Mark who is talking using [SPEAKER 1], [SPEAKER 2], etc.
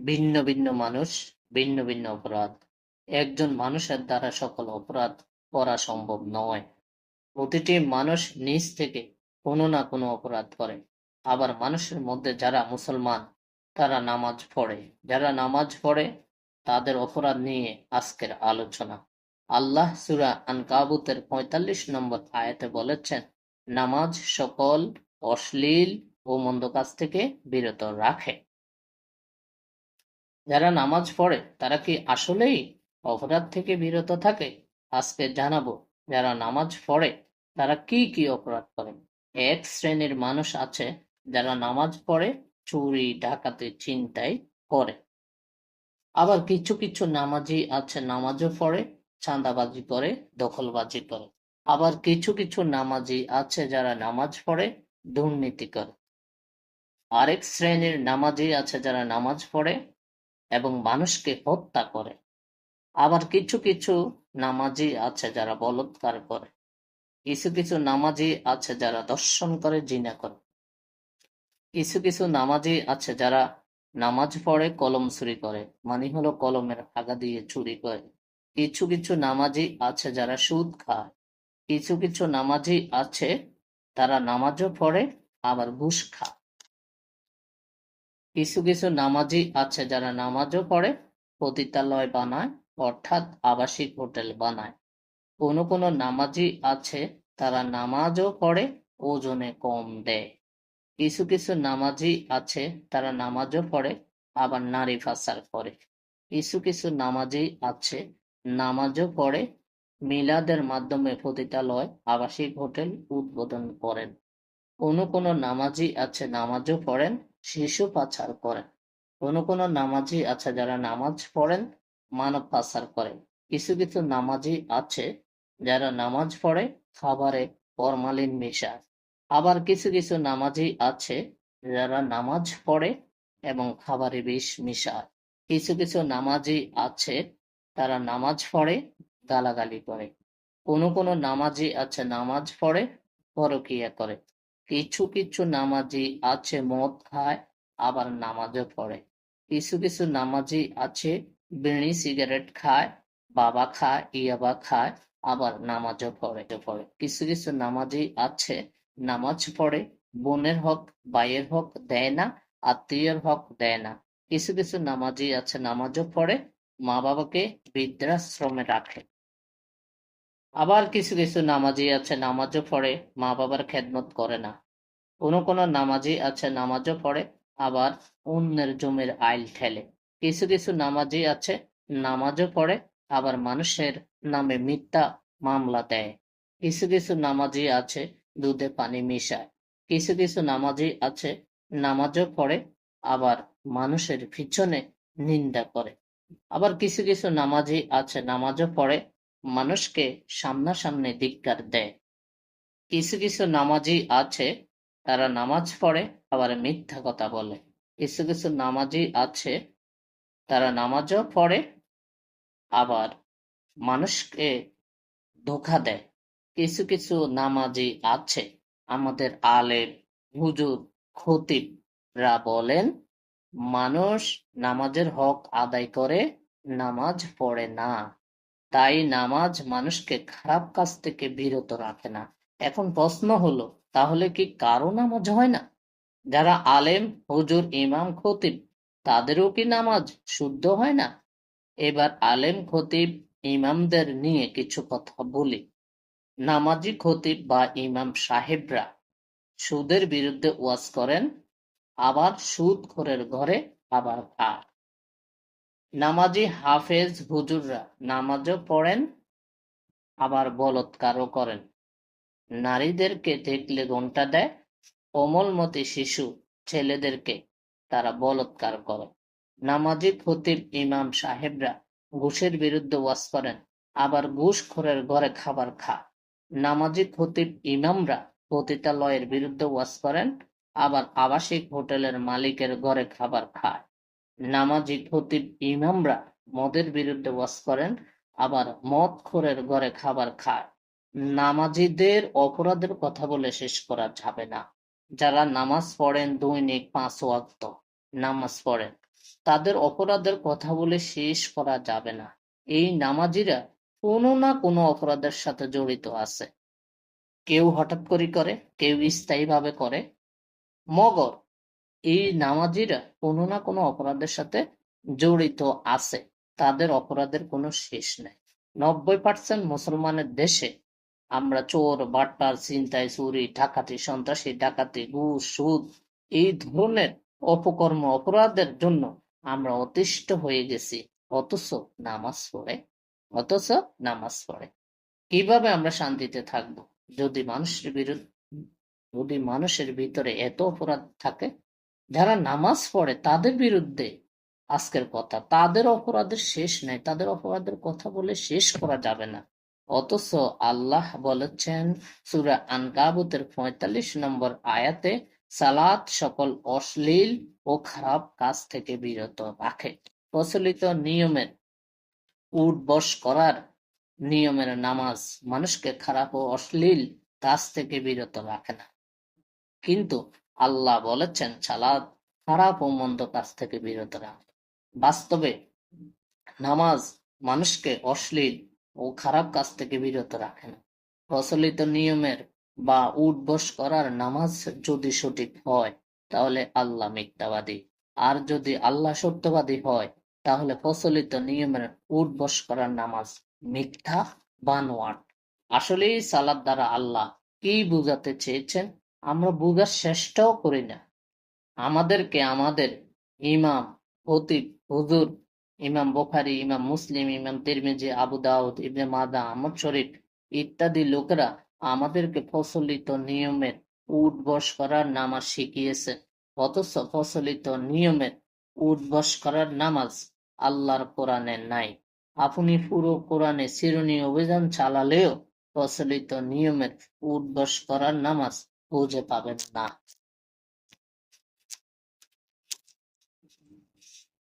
[SPEAKER 1] ভিন্ন ভিন্ন মানুষ, ভিন্ন ভিন্ন অপরাধ। একজন মানুষের দ্বারা সকল অপরাধ করা সম্ভব নয়। প্রতিটি মানুষ নিজ থেকে কোনো না কোনো অপরাধ করে। আবার মানুষের মধ্যে যারা মুসলমান তারা নামাজ পড়ে যারা নামাজ পড়ে তাদের অপরাধ নিয়ে আজকের আলোচনা আল্লাহ সুরা আনকাবুতের পঁয়তাল্লিশ নম্বর আয়াতে বলেছেন নামাজ সকল অশ্লীল ও মন্দ কাজ থেকে বিরত রাখে যারা নামাজ পড়ে, তারা কি আসলেই অপরাধ থেকে বিরত থাকে? আজকে জানাব, যারা নামাজ পড়ে, তারা কি কি অপরাধ করে? এক শ্রেণির মানুষ আছে, যারা নামাজ পড়ে, চুরি, ডাকাতি চিন্তাই করে। আবার কিছু কিছু নামাজি আছে, নামাজও পড়ে, চাঁদাবাজি করে, দখলবাজি করে। আবার কিছু কিছু নামাজি আছে, যারা নামাজ পড়ে, দুর্নীতি করে। আরেক শ্রেণির নামাজি আছে, যারা নামাজ পড়ে এবং মানুষকে হত্যা করে। আবার কিছু কিছু নামাজি আছে যারা বলৎকার করে। কিছু কিছু নামাজি আছে যারা দর্শন করে, জিনা করে। কিছু কিছু নামাজি আছে যারা নামাজ পড়ে, কলম চুরি করে। মানে হলো কলমের আগা দিয়ে চুরি করে। কিছু কিছু নামাজি আছে যারা সুদ খায়। কিছু কিছু নামাজি আছে, তারা নামাজও পড়ে, আবার ঘুষ খায়। কিছু কিছু নামাজি আছে যারা নামাজও পড়ে, পতিতালয় বানায়, অর্থাৎ আবাসিক হোটেল বানায়। কোনো কোনো নামাজি আছে, তারা নামাজও পড়ে, ওজনে কম দেয়। কিছু কিছু নামাজি আছে, তারা নামাজও পড়ে, আবার নারী পাচার করে। কিছু কিছু নামাজি আছে, নামাজও পড়ে, মিলাদের মাধ্যমে পতিতালয়, আবাসিক হোটেল উদ্বোধন করেন। কোনো কোনো নামাজি আছে, নামাজও পড়েন শিশু পাচার করেন। কোনো কোনো নামাজি আছে যারা নামাজ পড়েন, মানব পাচার করেন কিছু কিছু নামাজি আছে যারা নামাজ পড়ে, খাবারে ফরমালিন মেশায়। আবার কিছু কিছু নামাজি আছে যারা নামাজ পড়ে এবং খাবারে বিষ মিশায়। কিছু কিছু নামাজি আছে তারা নামাজ পড়ে, গালাগালি করে। কোনো কোনো নামাজি আছে নামাজ পড়ে, পরকিয়া করে। কিছু কিছু নামাজি আছে মদ খায়, আবার নামাজও পড়ে। কিছু কিছু নামাজি আছে বিড়ি, সিগারেট খায়, বাবা খায়, ইয়াবা খায়, আবার নামাজও পড়ে। পড়ে কিছু কিছু নামাজি আছে, নামাজ পড়ে, বোনের হক, ভাইয়ের হক দেয় না, আত্মীয়ের হক দেয় না। কিছু কিছু নামাজি আছে, নামাজও পড়ে মা বাবাকে বৃদ্ধাশ্রমে রাখে। আবার কিছু কিছু নামাজি আছে, নামাজও পড়ে মা বাবার খেদমত করে না। কোনো কোনো নামাজি আছে, নামাজও পড়ে, আবার অন্যের জমির আইল ঠেলে। কিছু কিছু নামাজি আছে, নামাজও পড়ে, আবার মানুষের নামে মিথ্যা মামলা দেয়। কিছু কিছু নামাজি আছে, দুধে পানি মিশায়। কিছু কিছু নামাজি আছে, নামাজও পড়ে, আবার মানুষের পিছনে নিন্দা করে। আবার কিছু কিছু নামাজি আছে, নামাজও পড়ে মানুষকে সামনাসামনি ধিক্কার দেয়। কিছু কিছু নামাজি আছে, তারা নামাজ পড়ে, আবার মিথ্যা কথা বলে। কিছু কিছু নামাজি আছে, তারা নামাজও পড়ে, আবার মানুষকে ধোকা দেয়। কিছু কিছু নামাজি আছে, আমাদের আলেম, হুজুর, খতিবরা বলেন, মানুষ নামাজের হক আদায় করে, নামাজ পড়ে না। তাই নামাজ মানুষকে খারাপ কাজ থেকে বিরত রাখে না। এখন প্রশ্ন হলো, তাহলে কি কারও নামাজ হয় না? যারা আলেম, হুজুর, ইমাম, খতিব, তাদেরও কি নামাজ শুদ্ধ হয় না? এবার আলেম, খতিব, ইমামদের নিয়ে কিছু কথা বলি। নামাজি খতিব বা ইমাম সাহেবরা সুদের বিরুদ্ধে ওয়াজ করেন, আবার সুদ খোরের ঘরে আবার খায়। নামাজি হাফেজ হুজুররা নামাজও পড়েন, আবার বলৎকারও করেন। নারীদেরকে দেখলে ঘণ্টা দেয়, কোমলমতি শিশু ছেলেদেরকে তারা বলৎকার করে। নামাজি খতিব ইমাম সাহেবরা ঘুষের বিরুদ্ধে ওয়াজ করেন, আবার ঘুষখোরের ঘরে খাবার খায় নামাজি খতিব ইমামরা পতিতালয়ের বিরুদ্ধে ওয়াজ করেন, আবার আবাসিক হোটেলের মালিকের ঘরে খাবার খায়। নামাজি খতিব ইমামরা মদের বিরুদ্ধে ওয়াজ করেন, আবার মদ খোরের ঘরে খাবার খায়। নামাজিদের অপরাধের কথা বলে শেষ করা যাবে না। যারা নামাজ পড়েন দৈনিক পাঁচ ওয়াক্ত নামাজ পড়েন, তাদের অপরাধের কথা বলে শেষ করা যাবে না। এই নামাজিরা কোনো না কোনো অপরাধের সাথে জড়িত আছে। কেউ হঠাৎ করে করে, কেউ স্থায়ীভাবে করে। মগর এই নামাজিরা কোনো না কোনো অপরাধের সাথে জড়িত আছে। তাদের অপরাধের কোনো শেষ নেই। নব্বই পার্সেন্ট মুসলমানের দেশে আমরা চোর, বাটপার, ছিনতাই, চুরি, ডাকাতি, সন্ত্রাসী, ডাকাতি, ঘুষ, সুদ এই ধরনের অপকর্ম, অপরাধের জন্য আমরা অতিষ্ঠ হয়ে গেছি। অথচ নামাজ পড়ে, অথচ নামাজ পড়ে। কীভাবে আমরা শান্তিতে থাকব? যদি মানুষের বিরুদ্ধে, যদি মানুষের ভিতরে এত অপরাধ থাকে যারা নামাজ পড়ে তাদের বিরুদ্ধে আজকের কথা। তাদের অপরাধের শেষ নাই। তাদের অপরাধের কথা বলে শেষ করা যাবে না। অথচ আল্লাহ বলেছেন, সূরা আনকাবুতের পঁয়তাল্লিশ নম্বর আয়াতে, সালাত সকল অশ্লীল ও খারাপ কাজ থেকে বিরত রাখে। প্রচলিত নিয়মের উঠবস করার নিয়মের নামাজ মানুষকে খারাপ ও অশ্লীল কাজ থেকে বিরত রাখে না। কিন্তু আল্লাহ বলেছেন, সালাদ খারাপ ও মন্দ কাজ থেকে বিরত রাখে। বাস্তবে নামাজ মানুষকে অশ্লীল ও খারাপ কাজ থেকে বিরত রাখে না। প্রচলিত নিয়মের বা উঠবস করার নামাজ যদি সঠিক হয়, তাহলে আল্লাহ মিথ্যাবাদী। আর যদি আল্লাহ সত্যবাদী হয়, তাহলে প্রচলিত নিয়মের উঠবস করার নামাজ মিথ্যা, বানোয়াট। আসলেই সালাদ দ্বারা আল্লাহ কি বুঝাতে চেয়েছেন? আমরা বুঝার চেষ্টাও করি না। আমাদেরকে আমাদের ইমাম খতিব হুজুর, ইমাম বোখারি, ইমাম মুসলিম, ইমাম তিরমিজি, আবু দাউদ, ইবনে মাদা আহমদ শরীফ ইত্যাদি লোকেরা আমাদেরকে প্রচলিত নিয়মের উঠবস করার নামাজ শিখিয়েছে। অথচ প্রচলিত নিয়মের উঠবস করার নামাজ আল্লাহর কোরআনে নাই। আপনি পুরো কোরআনে চিরুনি অভিযান চালালেও প্রচলিত নিয়মের উঠবস করার নামাজ 我在大便中